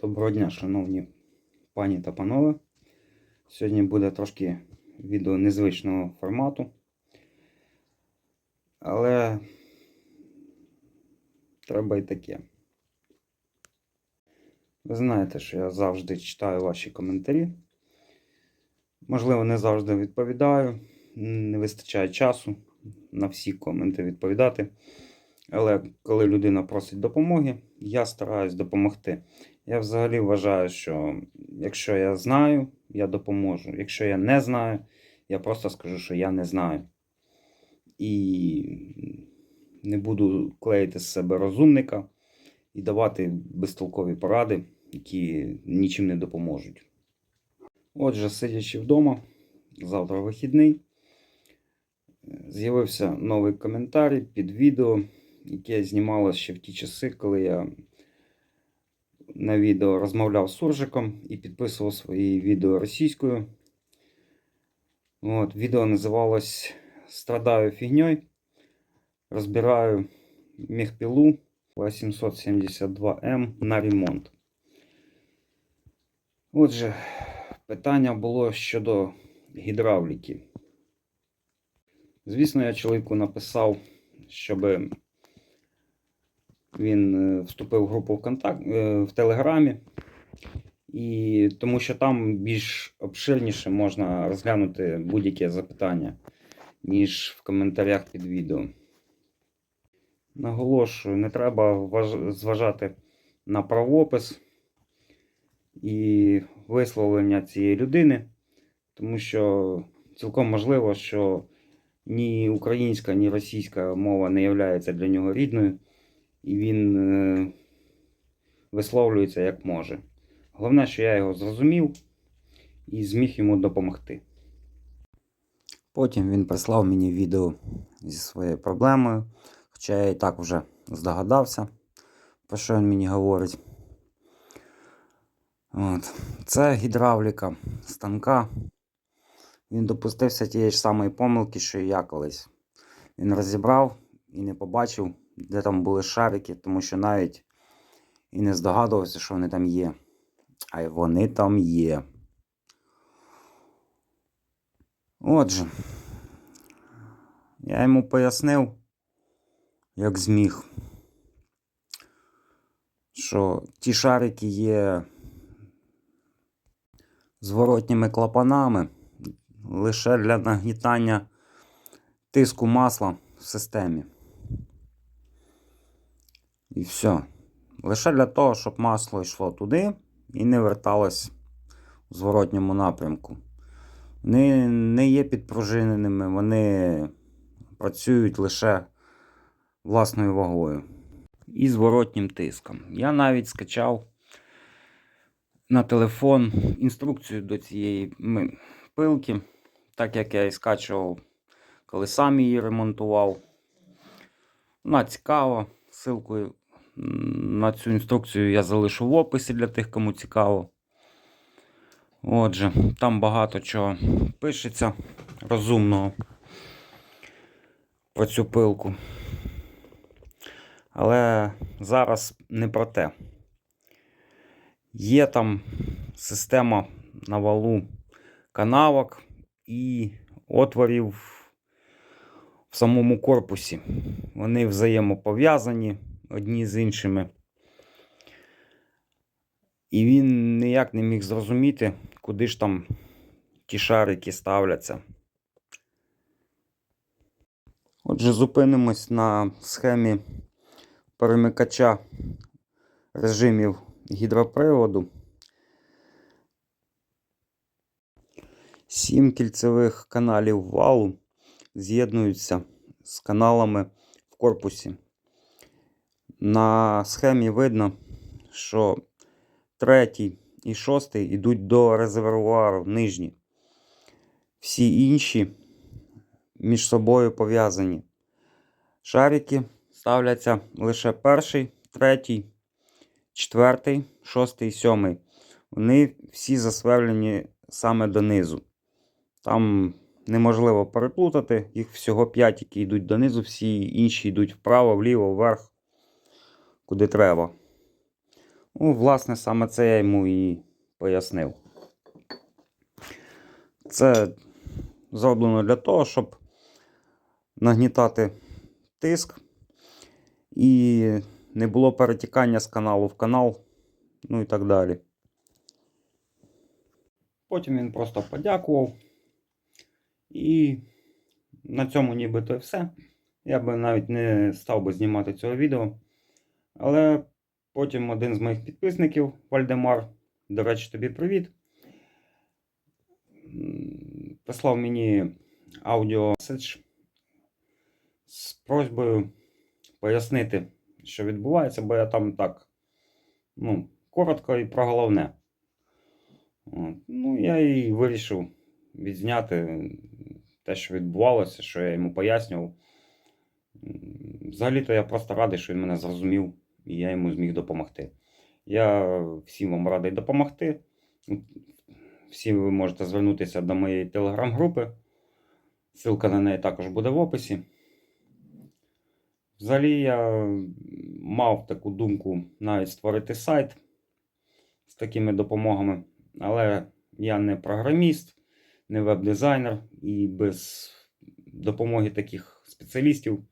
Доброго дня, шановні пані та панове. Сьогодні буде трошки відео незвичного формату. Але треба і таке. Ви знаєте, що я завжди читаю ваші коментарі. Можливо, не завжди відповідаю. Не вистачає часу на всі коменти відповідати. Але коли людина просить допомоги, я стараюсь допомогти. Я взагалі вважаю, що якщо я знаю, я допоможу. Якщо я не знаю, я просто скажу, що я не знаю. І не буду клеїти з себе розумника і давати безтолкові поради, які нічим не допоможуть. Отже, сидячи вдома, завтра вихідний, з'явився новий коментар під відео, яке знімалося ще в ті часи, коли я на відео розмовляв з суржиком і підписував свої відео російською. От, відео називалось Страдаю фігньою. Розбираю мехпілу 872М на ремонт. Отже, питання було щодо гідравліки. Звісно, я чоловіку написав, щоб він е, вступив в групу ВКонтакт, е, в Телеграмі, і тому що там більш обширніше можна розглянути будь-яке запитання, ніж в коментарях під відео. Наголошую, не треба зважати на правопис і висловлення цієї людини, тому що цілком можливо, що ні українська, ні російська мова не є для нього рідною, і він е, висловлюється як може. Головне, що я його зрозумів і зміг йому допомогти. Потім він прислав мені відео зі своєю проблемою, хоча я і так вже здогадався, про що він мені говорить. От. Це гідравліка станка. Він допустився тієї ж самої помилки, що і я колись. Він розібрав і не побачив, де там були шарики, тому що навіть і не здогадувався, що вони там є. А й вони там є. Отже, я йому пояснив, як зміг, що ті шарики є зворотніми клапанами лише для нагнітання тиску масла в системі. І все. Лише для того, щоб масло йшло туди і не верталось у зворотньому напрямку. Вони не є підпружиненими, вони працюють лише власною вагою і зворотнім тиском. Я навіть скачав на телефон інструкцію до цієї пилки, так як я і скачував, коли сам її ремонтував. Вона цікава. Ссылку на цю інструкцію я залишу в описі для тих, кому цікаво. Отже, там багато чого пишеться розумного про цю пилку. Але зараз не про те. Є там система на валу канавок і отворів в самому корпусі. Вони взаємопов'язані одні з іншими. І він ніяк не міг зрозуміти, куди ж там ті шарики ставляться. Отже, зупинимось на схемі перемикача режимів гідроприводу. Сім кільцевих каналів валу з'єднуються з каналами в корпусі. На схемі видно, що третій і шостий йдуть до резервуару нижні. Всі інші між собою пов'язані. Шарики ставляться лише перший, третій, четвертий, шостий, сьомий. Вони всі засверлені саме донизу. Там неможливо переплутати. Їх всього 5, які йдуть донизу, всі інші йдуть вправо, вліво, вверх, куди треба. Ну, власне, саме це я йому і пояснив. Це зроблено для того, щоб нагнітати тиск і не було перетікання з каналу в канал, ну і так далі. Потім він просто подякував. І на цьому нібито і все. Я би навіть не став би знімати цього відео. Але потім один з моїх підписників, Вальдемар, до речі, тобі привіт. Прислав мені аудіомеседж з просьбою пояснити, що відбувається, бо я там так ну, коротко і про головне. От. Ну, я і вирішив відзняти те, що відбувалося, що я йому пояснював. Взагалі-то я просто радий, що він мене зрозумів і я йому зміг допомогти. Я всім вам радий допомогти. Всі ви можете звернутися до моєї телеграм-групи. Ссылка на неї також буде в описі. Взагалі я мав таку думку навіть створити сайт з такими допомогами, але я не програміст, не веб-дизайнер і без допомоги таких спеціалістів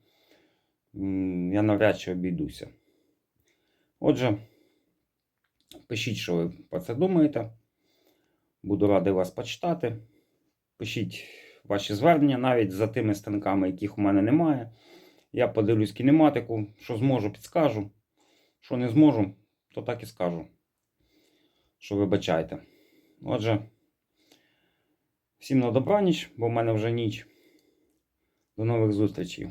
я навряд чи обійдуся. Отже, пишіть, що ви про це думаєте. Буду радий вас почитати. Пишіть ваші звернення навіть за тими станками, яких у мене немає. Я подивлюсь кінематику, що зможу, підскажу. Що не зможу, то так і скажу. Що вибачайте. Отже, всім на добраніч, бо в мене вже ніч. До нових зустрічей.